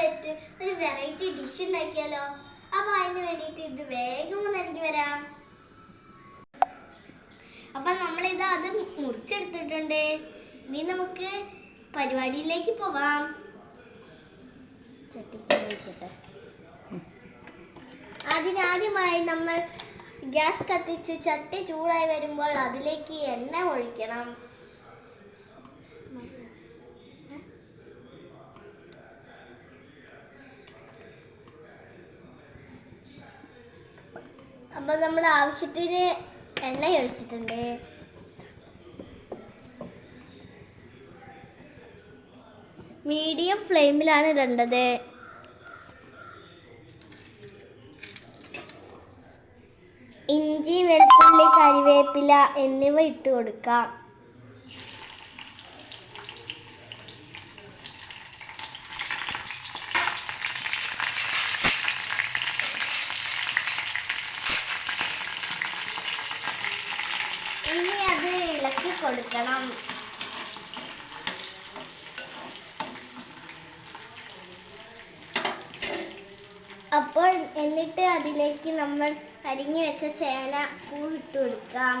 വെച്ച് ഒരു variety dish ഉണ്ടാക്കിയാലോ? അപ്പൊ അതിന് വേണ്ടിയിട്ട് ഇത് വേഗം ഒന്ന് എനിക്ക് വരാം. അപ്പൊ നമ്മളിത് അത് മുറിച്ചെടുത്തിട്ടുണ്ട്. ഇനി നമുക്ക് പരിപാടിയിലേക്ക് പോവാം. അതിനാദ്യമായി നമ്മൾ ഗ്യാസ് കത്തിച്ച് ചട്ടി ചൂടായി വരുമ്പോൾ അതിലേക്ക് എണ്ണ ഒഴിക്കണം. അപ്പൊ നമ്മൾ ആവശ്യത്തിന് എണ്ണ ഒഴിച്ചിട്ടുണ്ട്. മീഡിയം ഫ്ലെയിമിലാണ് ഇടേണ്ടത്. ഇഞ്ചി വെളുത്തുള്ളി കരിവേപ്പില എന്നിവ ഇട്ട് കൊടുക്കാം ഇനി അത് ഇളക്കി കൊടുക്കണം. അപ്പോൾ എന്നിട്ട് അതിലേക്ക് നമ്മൾ അരിഞ്ഞു വെച്ച ചേന പൂ ഇട്ട് കൊടുക്കാം.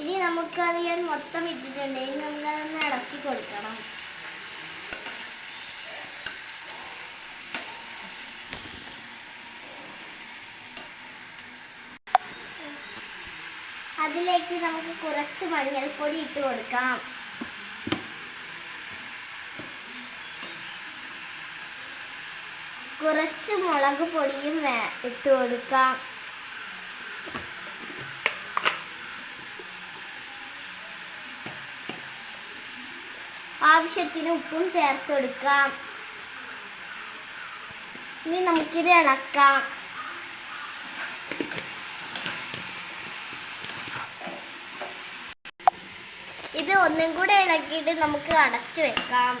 ഇനി നമുക്കത് ഞാൻ മൊത്തം ഇട്ടിട്ടുണ്ട്. ഇനി നമ്മളതൊന്ന് ഇളക്കി കൊടുക്കണം. അതിലേക്ക് നമുക്ക് കുറച്ച് മഞ്ഞൾപ്പൊടി ഇട്ട് കൊടുക്കാം. കുറച്ച് മുളക് പൊടിയും ഇട്ട് കൊടുക്കാം. ആവശ്യത്തിന് ഉപ്പും ചേർത്ത് കൊടുക്കാം ഇനി നമുക്കിത് ഇളക്കാം. ഇത് ഒന്നും കൂടെ ഇളക്കിയിട്ട് നമുക്ക് അടച്ചു വെക്കാം.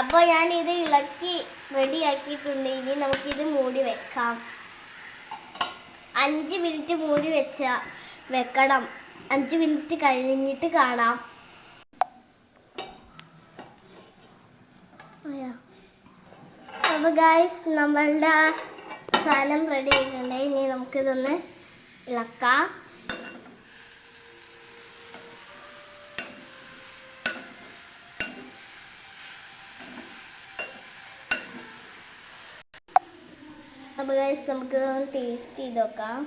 അപ്പോൾ ഞാൻ ഇത് ഇളക്കി റെഡിയാക്കിയിട്ടുണ്ട്. ഇനി നമുക്കിത് മൂടി വെക്കാം. അഞ്ച് മിനിറ്റ് മൂടി വെച്ച വെക്കണം. അഞ്ച് മിനിറ്റ് കഴിഞ്ഞിട്ട് കാണാം. അപ്പോൾ ഗായ്സ് നമ്മളുടെ സാധനം റെഡി ആയിട്ടുണ്ട്. ഇനി നമുക്കിതൊന്ന് ഇളക്കാം. അപ്പോൾ ഗൈസ് നമുക്ക് ടേസ്റ്റ് ചെയ്ത് നോക്കാം.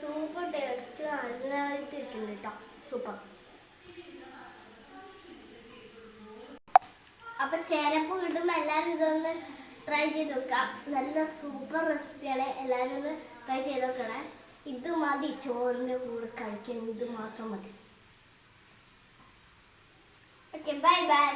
സൂപ്പർ ടേസ്റ്റ് നന്നായിട്ട് ഇട്ടുണ്ട് കേട്ടോ സൂപ്പർ അപ്പൊ ചേരപ്പ് കിട്ടുമ്പോൾ എല്ലാവരും ഇതൊന്ന് ട്രൈ ചെയ്ത് നോക്കാം. നല്ല സൂപ്പർ റെസിപ്പിയാണ് എല്ലാവരും ഒന്ന് ട്രൈ ചെയ്ത് നോക്കണേ. ഇത് മതി ചോറിന്റെ കൂടെ കഴിക്കാൻ ഇത് മാത്രം മതി. Okay bye bye